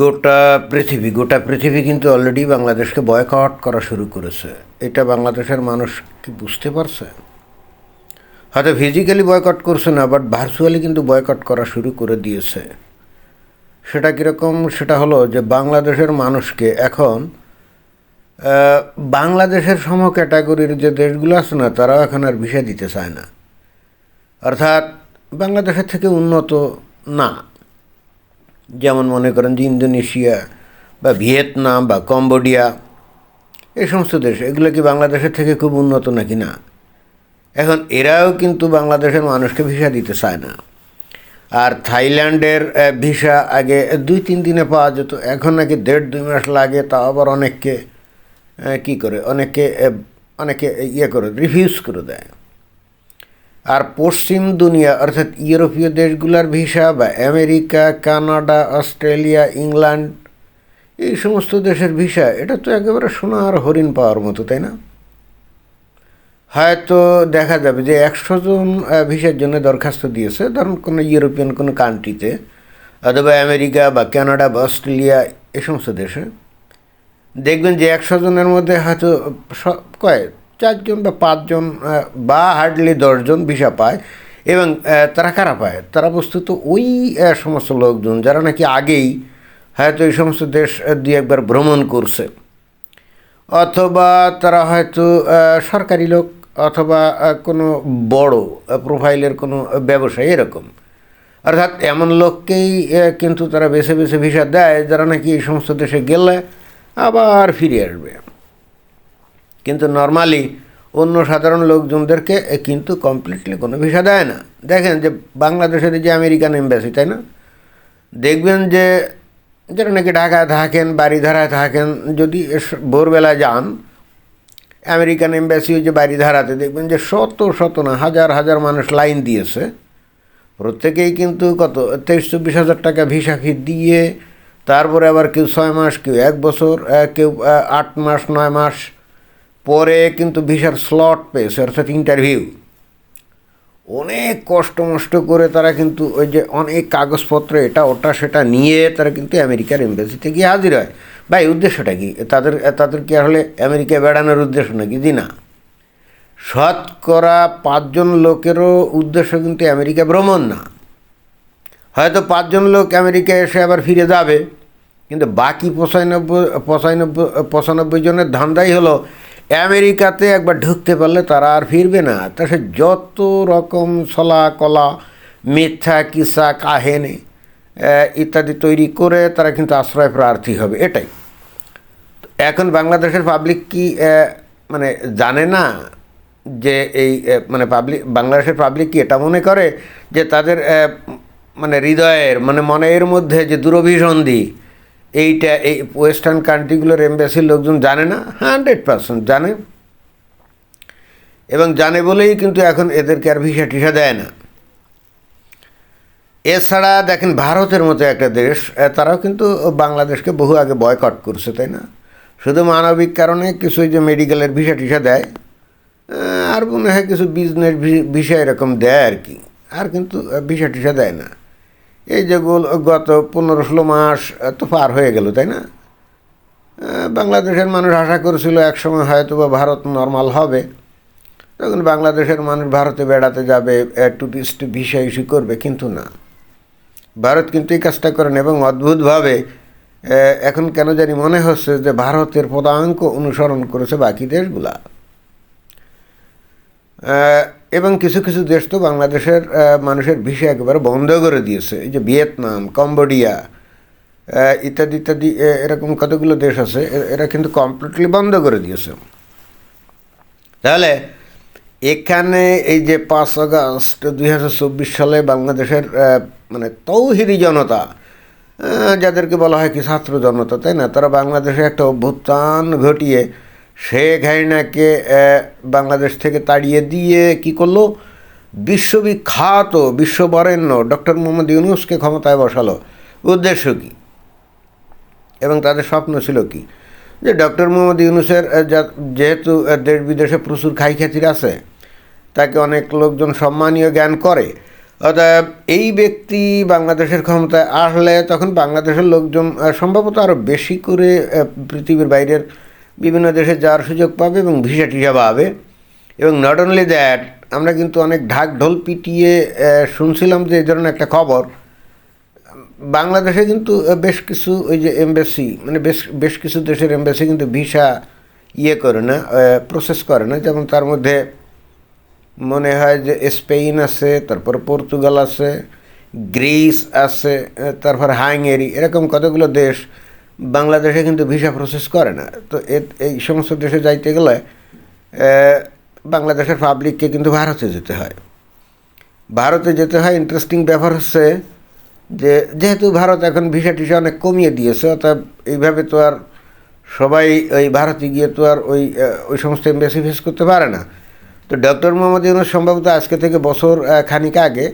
গোটা পৃথিবী গোটা পৃথিবী কিন্তু অলরেডি বাংলাদেশকে বয়কট করা শুরু করেছে। এটা বাংলাদেশের মানুষ কি বুঝতে পারছে? হয়তো ফিজিক্যালি বয়কট করছে না বাট ভার্চুয়ালি কিন্তু বয়কট করা শুরু করে দিয়েছে। সেটা কীরকম? সেটা হলো যে বাংলাদেশের মানুষকে এখন বাংলাদেশের সম ক্যাটাগরির যে দেশগুলো আছে না, তারাও এখন আর ভিসা দিতে চায় না। অর্থাৎ বাংলাদেশের থেকে উন্নত না। যেমন মনে করেন যে ইন্দোনেশিয়া বা ভিয়েতনাম বা কম্বোডিয়া, এই সমস্ত দেশ, এগুলো কি বাংলাদেশের থেকে খুব উন্নত নাকি না? এখন এরাও কিন্তু বাংলাদেশের মানুষকে ভিসা দিতে চায় না। আর থাইল্যান্ডের ভিসা আগে দুই তিন দিনে পাওয়া যেত, এখন নাকি দেড় দুই মাস লাগে তা আবার অনেককে কী করে অনেকে অনেকে ইয়ে করে রিফিউজ করে দেয়। আর পশ্চিম দুনিয়া, অর্থাৎ ইউরোপীয় দেশগুলোর ভিসা বা আমেরিকা, কানাডা, অস্ট্রেলিয়া, ইংল্যান্ড, এই সমস্ত দেশের ভিসা, এটা তো একেবারে সোনার হরিণ পাওয়ার মতো, তাই না? হয়তো দেখা যাবে যে একশো জন ভিসার জন্য দরখাস্ত দিয়েছে, ধরুন কোনো ইউরোপিয়ান কোনো কান্ট্রিতে অথবা আমেরিকা বা কানাডা বা অস্ট্রেলিয়া, এই সমস্ত দেশে। দেখবেন যে একশো জনের মধ্যে হয়তো কয় চারজন বা পাঁচজন বা হার্ডলি দশজন ভিসা পায় এবং তারা কারা পায়? তারা বস্তুত ওই সমস্ত লোকজন যারা নাকি আগেই হয়তো এই সমস্ত দেশ দুই একবার ভ্রমণ করছে। অথবা তারা হয়তো সরকারি লোক অথবা কোনো বড় প্রোফাইলের কোনো ব্যবসায়ী এরকম। অর্থাৎ এমন লোককেই কিন্তু তারা বেছে বেছে ভিসা দেয় যারা নাকি এই সমস্ত দেশে গেলে আবার ফিরে আসবে। কিন্তু নর্মালি অন্য সাধারণ লোকজনদেরকে কিন্তু কমপ্লিটলি কোনো ভিসা দেয় না। দেখেন যে বাংলাদেশের যে আমেরিকান এম্বাসি তাই না? দেখবেন যে যারা নাকি ঢাকায় থাকেন বাড়িধারায় থাকেন, যদি ভোরবেলা যান আমেরিকান এম্বাসি যে বাড়িধারাতে দেখবেন যে শত শত না, হাজার হাজার মানুষ লাইন দিয়েছে। প্রত্যেকেই কিন্তু কত? তেইশ, চব্বিশ হাজার টাকা ভিসা ফি দিয়ে, তারপরে আবার কেউ ছয় মাস, কেউ এক বছর কেউ আট মাস, নয় মাস পরে কিন্তু ভিসার স্লট পেয়েছে, অর্থাৎ ইন্টারভিউ অনেক কষ্ট মষ্ট করে তারা কিন্তু ওই যে অনেক কাগজপত্র, এটা, ওটা, সেটা নিয়ে তারা কিন্তু আমেরিকার এম্বাসিতে গিয়ে হাজির হয়। ভাই, উদ্দেশ্যটা কি? তাদের তাদের কি আসলে আমেরিকায় বেড়ানোর উদ্দেশ্য নাকি? জি না। শতকরা পাঁচজন লোকেরও উদ্দেশ্য কিন্তু আমেরিকা ভ্রমণ না। হয়তো পাঁচজন লোক আমেরিকায় এসে আবার ফিরে যাবে, কিন্তু বাকি পঁচানব্বই পঁচানব্বই পঁচানব্বই জনের ধান্দাই হলো আমেরিকাতে একবার ঢুকতে পারলে তারা আর ফিরবে না। তা সে যত রকম ছলা কলা মিথ্যা কিসা, কাহেনে ইত্যাদি তৈরি করে তারা কিন্তু আশ্রয় প্রার্থী হবে, এটাই। এখন বাংলাদেশের পাবলিক কি মানে জানে না যে এই মানে পাবলিক বাংলাদেশের পাবলিক কি এটা মনে করে? যে তাদের মানে হৃদয়ের মানে মনের মধ্যে যে দুরভিসন্ধি এইটা, এই ওয়েস্টার্ন কান্ট্রিগুলোর এম্বাসির লোকজন জানে না, হান্ড্রেড পার্সেন্ট জানে। এবং জানে বলেই কিন্তু এখন এদেরকে আর ভিসা টিসা দেয় না। এছাড়া দেখেন ভারতের মতো একটা দেশ তারাও কিন্তু বাংলাদেশকে বহু আগে বয়কট করছে, তাই না? শুধু মানবিক কারণে কিছু যে মেডিকেলের ভিসা টিসা দেয় আর মনে হয় কিছু বিজনেস ভিসা এরকম দেয় আর কি। আর কিন্তু ভিসা টিসা দেয় না। এই যে গোল- গত পনেরো ষোলো মাস তো পার হয়ে গেল, তাই না? বাংলাদেশের মানুষ আশা করেছিল একসময় হয়তো বা ভারত নর্মাল হবে। তখন বাংলাদেশের মানুষ ভারতে বেড়াতে যাবে টুরিস্ট ভিসা ইস্যু করবে, কিন্তু না। ভারত কিন্তু এই কাজটা করেন এবং অদ্ভুতভাবে এখন কেন জানি মনে হচ্ছে যে ভারতের পদাঙ্ক অনুসরণ করেছে বাকি দেশগুলা। এবং কিছু কিছু দেশ তো বাংলাদেশের মানুষের ভিসা একেবারে বন্ধ করে দিয়েছে। এই যে ভিয়েতনাম, কম্বোডিয়া ইত্যাদি ইত্যাদি এরকম কতগুলো দেশ আছে এরা কিন্তু কমপ্লিটলি বন্ধ করে দিয়েছে। তাহলে এখানে এই যে পাঁচ আগস্ট দুই হাজার চব্বিশ সালে বাংলাদেশের মানে তৌহিদি জনতা যাদেরকে বলা হয় কি ছাত্র জনতা, তাই না? তারা বাংলাদেশে একটা অভ্যুত্থান ঘটিয়ে শেখ ঘাইনাকে বাংলাদেশ থেকে তাড়িয়ে দিয়ে কি করল? বিশ্ববিখ্যাত, বিশ্ববরেণ্য ডক্টর মোহাম্মদ ইউনুসকে ক্ষমতায় বসালো। উদ্দেশ্য কী? এবং তাদের স্বপ্ন ছিল কি? যে ডক্টর মোহাম্মদ ইউনুসের যেহেতু দেশ বিদেশে প্রচুর খাই খ্যাতির আছে, তাকে অনেক লোকজন সম্মানীয় জ্ঞান করে, অতএব এই ব্যক্তি বাংলাদেশের ক্ষমতায় আসলে তখন বাংলাদেশের লোকজন সম্ভবত আরও বেশি করে পৃথিবীর বাইরের বিভিন্ন দেশে যাওয়ার সুযোগ পাবে এবং ভিসা টিসা পাবে। এবং নট অনলি দ্যাট আমরা কিন্তু অনেক ঢাক ঢোল পিটিয়ে শুনছিলাম যে এই ধরনের একটা খবর। বাংলাদেশে কিন্তু বেশ কিছু ওই যে এমবেসি মানে বেশ বেশ কিছু দেশের এমবেসি কিন্তু ভিসা ইয়ে করে না প্রসেস করে না। যেমন তার মধ্যে মনে হয় যে স্পেন আছে, তারপর পর্তুগাল আছে, গ্রিস আছে তারপর হাঙ্গেরি, এরকম কতগুলো দেশ বাংলাদেশে কিন্তু ভিসা প্রসেস করে না। তো এই সমস্ত দেশে যাইতে গেলে বাংলাদেশের পাবলিককে কিন্তু ভারতে যেতে হয়। ভারতে যেতে হয় ইন্টারেস্টিং ব্যাপার হচ্ছে যে, যেহেতু ভারত এখন ভিসা টিসা অনেক কমিয়ে দিয়েছে অর্থাৎ এইভাবে তো আর সবাই ওই ভারতে গিয়ে তো আর ওই ওই সমস্ত এমবেসি ফেস করতে পারে না। তো ডক্টর মোহাম্মদ ইউনুস সম্ভবত আজকে থেকে বছর খানিক আগে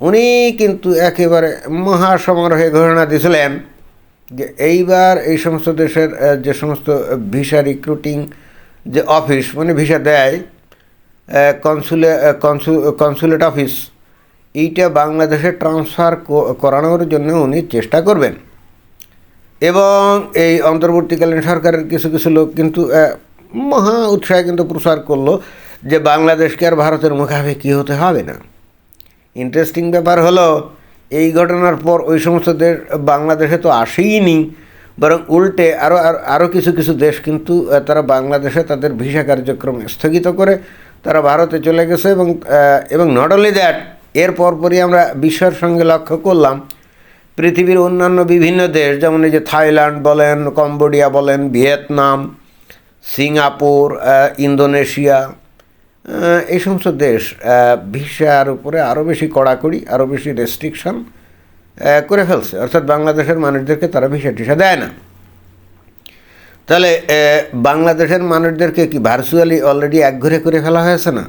উনি কিন্তু একেবারে মহাসমারোহে ঘোষণা দিয়েছিলেন যে এইবার এই সমস্ত দেশের যে সমস্ত ভিসা রিক্রুটিং যে অফিস মানে ভিসা দেয় কনসুলে কনসু কনসুলেট অফিস এইটা বাংলাদেশে ট্রান্সফার করানোর জন্য উনি চেষ্টা করবেন। এবং এই অন্তর্বর্তীকালীন সরকারের কিছু কিছু লোক কিন্তু মহা উৎসাহে কিন্তু প্রচার করল যে বাংলাদেশকে আর ভারতের মুখাপেক্ষি হতে হবে না। ইন্টারেস্টিং ব্যাপার হলো এই ঘটনার পর ওই সমস্ত দেশ, বাংলাদেশে তো আসেইনি। বরং উল্টে আরও আরও কিছু কিছু দেশ কিন্তু তারা বাংলাদেশে তাদের ভিসা কার্যক্রম স্থগিত করে তারা ভারতে চলে গেছে এবং এবং নট অনলি দ্যাট এর পরপরই আমরা বিশ্বের সঙ্গে লক্ষ্য করলাম, পৃথিবীর অন্যান্য বিভিন্ন দেশ, যেমন এই যে থাইল্যান্ড বলেন, কম্বোডিয়া বলেন, ভিয়েতনাম, সিঙ্গাপুর ইন্দোনেশিয়া এই সমস্ত দেশ ভিসার উপরে আরও বেশি কড়াকড়ি আরও বেশি রেস্ট্রিকশন করে ফেলছে। অর্থাৎ বাংলাদেশের মানুষদেরকে তারা ভিসা টিসা দেয় না। তাহলে বাংলাদেশের মানুষদেরকে কি ভার্চুয়ালি অলরেডি একঘরে করে ফেলা হয়েছে না?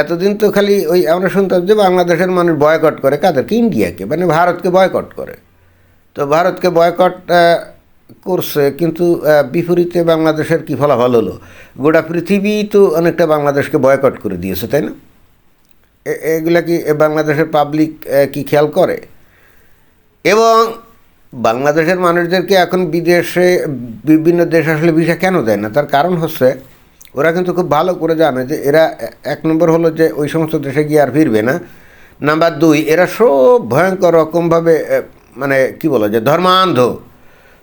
এতদিন তো খালি ওই আমরা শুনতাম যে বাংলাদেশের মানুষ বয়কট করে, কাদেরকে ইন্ডিয়াকে মানে ভারতকে বয়কট করে। তো ভারতকে বয়কট করছে, কিন্তু বিপরীতে বাংলাদেশের কি ফলাফল হলো? গোটা পৃথিবী তো অনেকটা বাংলাদেশকে বয়কট করে দিয়েছে, তাই না? এগুলা কি বাংলাদেশের পাবলিক কি খেয়াল করে? এবং বাংলাদেশের মানুষদেরকে এখন বিদেশে, বিভিন্ন দেশ আসলে ভিসা কেন দেয় না? তার কারণ হচ্ছে, ওরা কিন্তু খুব ভালো করে জানে যে এরা এক নম্বর হলো যে ওই সমস্ত দেশে গিয়ে আর ফিরবে না। নাম্বার দুই, এরা সব ভয়ঙ্কর রকমভাবে মানে কি বলো যে ধর্মান্ধ।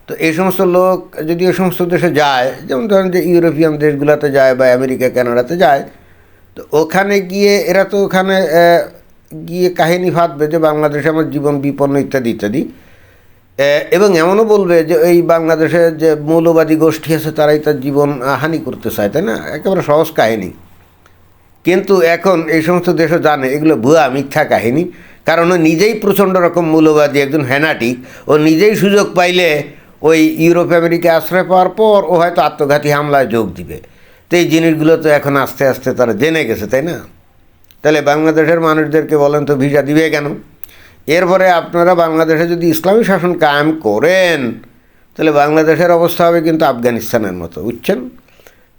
তো এই সমস্ত লোক, যদি ওই সমস্ত দেশে যায়, যেমন ধরেন যে ইউরোপিয়ান দেশগুলোতে যায় বা আমেরিকা, কানাডাতে যায়, তো ওখানে গিয়ে, এরা তো ওখানে গিয়ে কাহিনী ভাববে যে বাংলাদেশে আমার জীবন বিপন্ন ইত্যাদি ইত্যাদি। এবং এমনও বলবে যে এই বাংলাদেশে যে মৌলবাদী গোষ্ঠী আছে, তারাই তার জীবন হানি করতে চায়, তাই না? একেবারে সহজ কাহিনী। কিন্তু এখন এই সমস্ত দেশও জানে, এগুলো ভুয়া, মিথ্যা কাহিনী। কারণ ও নিজেই প্রচণ্ড রকম মূল্যবাদী একজন হ্যানাটিক ও নিজেই সুযোগ পাইলে ওই ইউরোপ আমেরিকা আশ্রয় পাওয়ার পর ও হয়তো আত্মঘাতী হামলায় যোগ দিবে। তো এই জিনিসগুলো তো এখন আস্তে আস্তে তারা জেনে গেছে, তাই না? তাহলে বাংলাদেশের মানুষদেরকে বলেন তো ভিসা দিবে কেন? এরপরে আপনারা বাংলাদেশে যদি ইসলামী শাসন কায়েম করেন, তাহলে বাংলাদেশের অবস্থা হবে কিন্তু আফগানিস্তানের মতো, বুঝছেন?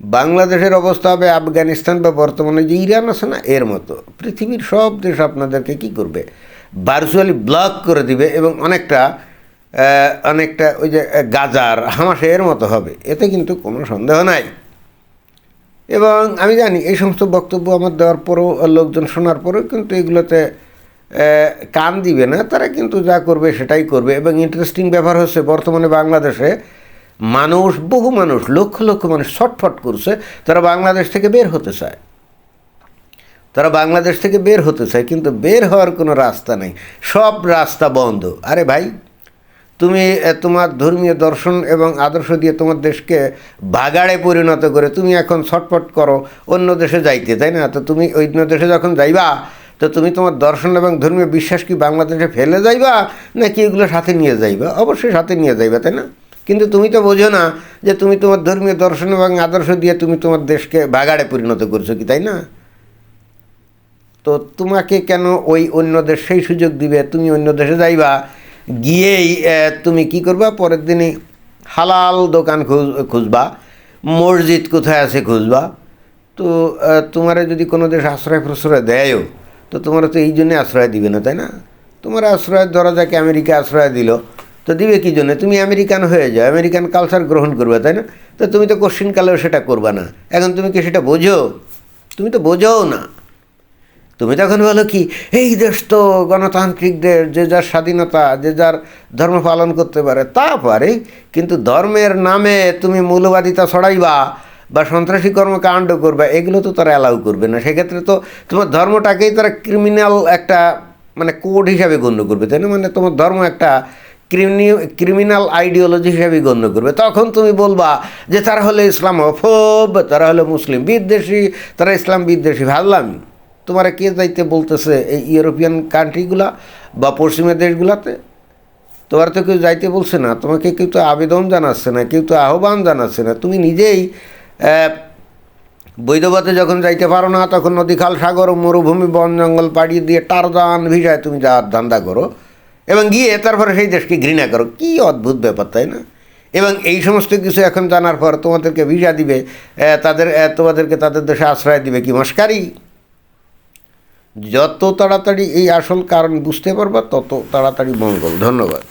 বাংলাদেশের অবস্থা হবে আফগানিস্তান বা বর্তমানে যে ইরান আছে না, এর মতো। পৃথিবীর সব দেশ আপনাদেরকে কি করবে? ভার্চুয়ালি ব্লক করে দিবে এবং অনেকটা অনেকটা ওই যে গাজার হামাসে এর মতো হবে। এতে কিন্তু কোনো সন্দেহ নাই। এবং আমি জানি এই সমস্ত বক্তব্য আমার দেওয়ার পরেও লোকজন শোনার পরেও কিন্তু এগুলোতে কান দিবে না। তারা কিন্তু যা করবে সেটাই করবে। এবং ইন্টারেস্টিং ব্যাপার হচ্ছে বর্তমানে বাংলাদেশে মানুষ, বহু মানুষ, লক্ষ লক্ষ মানুষ ছটফট করছে। তারা বাংলাদেশ থেকে বের হতে চায়। তারা বাংলাদেশ থেকে বের হতে চায়, কিন্তু বের হওয়ার কোনো রাস্তা নেই। সব রাস্তা বন্ধ। আরে ভাই তুমি তোমার ধর্মীয় দর্শন এবং আদর্শ দিয়ে তোমার দেশকে বাগাড়ে পরিণত করে তুমি এখন ছটফট করো অন্য দেশে যাইতে, তাই না? তো তুমি অন্য দেশে যখন যাইবা, তো তুমি তোমার দর্শন এবং ধর্মীয় বিশ্বাস কি বাংলাদেশে ফেলে যাইবা নাকি এগুলো সাথে নিয়ে যাইবা? অবশ্যই সাথে নিয়ে যাইবা, তাই না? কিন্তু তুমি তো বোঝো না যে তুমি তোমার ধর্মীয় দর্শন এবং আদর্শ দিয়ে তুমি তোমার দেশকে বাগাড়ে পরিণত করছ কি, তাই না? তো তোমাকে কেন ওই অন্য দেশ সেই সুযোগ দিবে? তুমি অন্য দেশে যাইবা গিয়েই তুমি কি করবা? পরের দিনই হালাল দোকান খুঁজ, খুঁজবা, মসজিদ কোথায় আছে খুঁজবা। তো তোমারে যদি কোনো দেশ আশ্রয় প্রশ্রয় দেয়ও, তো তোমরা তো এই জন্যে আশ্রয় দিবে না, তাই না? তোমার আশ্রয়, ধরা যাকে আমেরিকা আশ্রয় দিল, তো দিবে কী জন্য? তুমি আমেরিকান হয়ে যাও, আমেরিকান কালচার গ্রহণ করবে, তাই না? তো তুমি তো কোশ্চিনকালেও সেটা করবে না। এখন তুমি কি সেটা বোঝো? তুমি তো বোঝোও না। তুমি তখন বলো কি, এই দেশ তো গণতান্ত্রিক দেশ যে যার স্বাধীনতা, যে যার ধর্ম পালন করতে পারে, তা পারে, কিন্তু ধর্মের নামে তুমি মৌলবাদিতা ছড়াইবা বা সন্ত্রাসী কর্মকাণ্ড করবা, এগুলো তো তারা অ্যালাউ করবে না। সেক্ষেত্রে তো তোমার ধর্মটাকেই তারা ক্রিমিনাল একটা মানে কোড হিসাবে গণ্য করবে, তাই না? মানে তোমার ধর্ম একটা ক্রিমিনি ক্রিমিনাল আইডিওলজি হিসাবে গণ্য করবে। তখন তুমি বলবা যে তারা হলো ইসলামোফোব, তারা হলো মুসলিম বিদ্বেষী, তারা ইসলাম বিদ্বেষী ভাবলাম তোমার কে যাইতে বলতেছে এই ইউরোপিয়ান কান্ট্রিগুলা বা পশ্চিমের দেশগুলাতে? তোমার তো কেউ যাইতে বলছে না, তোমাকে কেউ তো আবেদন জানাচ্ছে না, কেউ তো আহ্বান জানাচ্ছে না। তুমি নিজেই বৈধবাতে যখন যাইতে পারো না, তখন নদী, খাল, সাগর, মরুভূমি, বন, জঙ্গল, পাড়ি দিয়ে টারজান ভিসায় তুমি যাওয়ার ধান্দা করো এবং গিয়ে তারপরে সেই দেশকে ঘৃণা করো। কী অদ্ভুত ব্যাপার, তাই না? এবং এই সমস্ত কিছু এখন জানার পর তোমাদেরকে ভিসা দিবে তাদের তোমাদেরকে তাদের দেশে আশ্রয় দিবে কি, মস্কারি? যত তাড়াতাড়ি এই আসল কারণ বুঝতে পারবা তত তাড়াতাড়ি মঙ্গল। ধন্যবাদ।